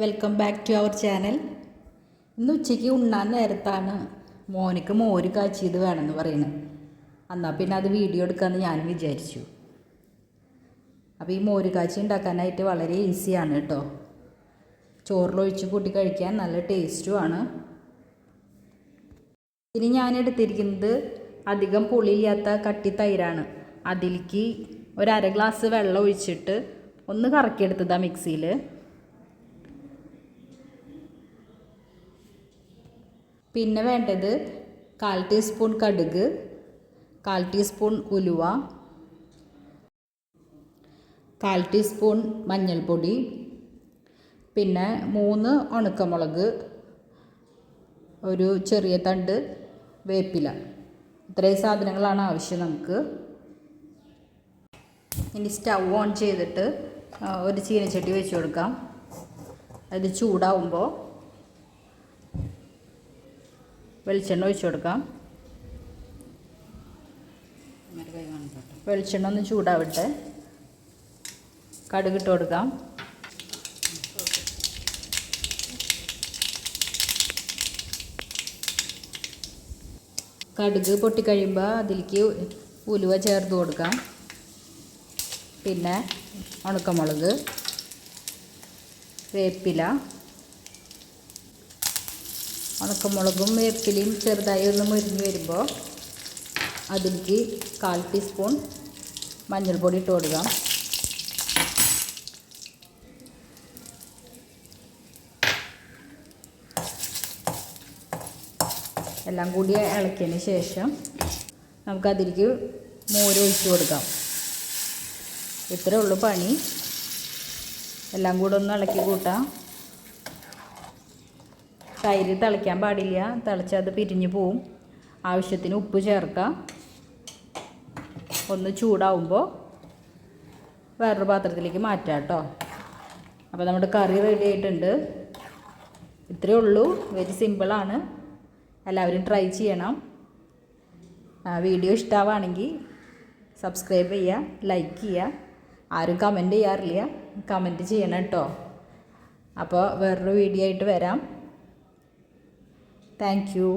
Welcome back to our channel ഇന്ന് ഉച്ചയ്ക്ക് ഉണ്ണാൻ നേരത്താണ് മോനിക്ക് മോര് കാച്ചിയത് വേണമെന്ന് പറയുന്നത്. എന്നാൽ പിന്നെ അത് വീഡിയോ എടുക്കാമെന്ന് ഞാൻ വിചാരിച്ചു. അപ്പോൾ ഈ മോര് കാച്ചി ഉണ്ടാക്കാനായിട്ട് വളരെ ഈസിയാണ് കേട്ടോ. ചോറിലൊഴിച്ച് കൂട്ടി കഴിക്കാൻ നല്ല ടേസ്റ്റുമാണ് ഇനി ഞാൻ എടുത്തിരിക്കുന്നത് അധികം പുളിയില്ലാത്ത കട്ടി തൈരാണ്. അതിലേക്ക് ഒരു അര ഗ്ലാസ് വെള്ളം ഒഴിച്ചിട്ട് ഒന്ന് കറക്കിയെടുത്തതാണ് മിക്സിയിൽ പിന്നെ വേണ്ടത് കാൽ ടീസ്പൂൺ കടുക് കാൽ ടീസ്പൂൺ ഉലുവ കാൽ ടീസ്പൂൺ മഞ്ഞൾപ്പൊടി പിന്നെ മൂന്ന് ഉണക്കമുളക് ഒരു ചെറിയ തണ്ട് വേപ്പില. ഇത്രയും സാധനങ്ങളാണ് ആവശ്യം നമുക്ക്. ഇനി സ്റ്റൗ ഓൺ ചെയ്തിട്ട് ഒരു ചീനച്ചട്ടി വെച്ച് കൊടുക്കാം. അത് ചൂടാവുമ്പോൾ വെളിച്ചെണ്ണ ഒഴിച്ചു കൊടുക്കാം. വെളിച്ചെണ്ണ ഒന്ന് ചൂടാവട്ടെ. കടുക് ഇട്ട് കൊടുക്കാം. കടുക് പൊട്ടിക്കഴിയുമ്പോൾ അതിലേക്ക് ഉലുവ ചേർത്ത് കൊടുക്കാം. പിന്നെ ഉണക്കമുളക് വേപ്പില ഉണക്കമുളകും വേപ്പിലയും ചെറുതായി ഒന്ന് മുരിഞ്ഞ് വരുമ്പോൾ അതിലേക്ക് കാൽ ടീസ്പൂൺ മഞ്ഞൾപ്പൊടി ഇട്ട് കൊടുക്കാം. എല്ലാം കൂടി ഇളക്കിയതിന് ശേഷം നമുക്കതിലേക്ക് മോര് ഒഴിച്ച് കൊടുക്കാം. ഇത്രയേ ഉള്ളൂ പണി. എല്ലാം കൂടെ ഒന്ന് ഇളക്കി കൂട്ടാം. തൈര് തിളയ്ക്കാൻ പാടില്ല. തിളച്ചാൽ അത് പിരിഞ്ഞു പോവും. ആവശ്യത്തിന് ഉപ്പ് ചേർക്കാം. ഒന്ന് ചൂടാവുമ്പോൾ വേറൊരു പാത്രത്തിലേക്ക് മാറ്റാം കേട്ടോ അപ്പോൾ നമ്മുടെ കറി റെഡി ആയിട്ടുണ്ട്. ഇത്രയേ ഉള്ളൂ. വെരി സിമ്പിളാണ് എല്ലാവരും ട്രൈ ചെയ്യണം. വീഡിയോ ഇഷ്ടമാവുകയാണെങ്കിൽ സബ്സ്ക്രൈബ് ചെയ്യുക ലൈക്ക് ചെയ്യുക ആരും കമന്റ് ചെയ്യാറില്ല. കമന്റ് ചെയ്യണം കേട്ടോ അപ്പോൾ വേറൊരു വീഡിയോ ആയിട്ട് വരാം. Thank you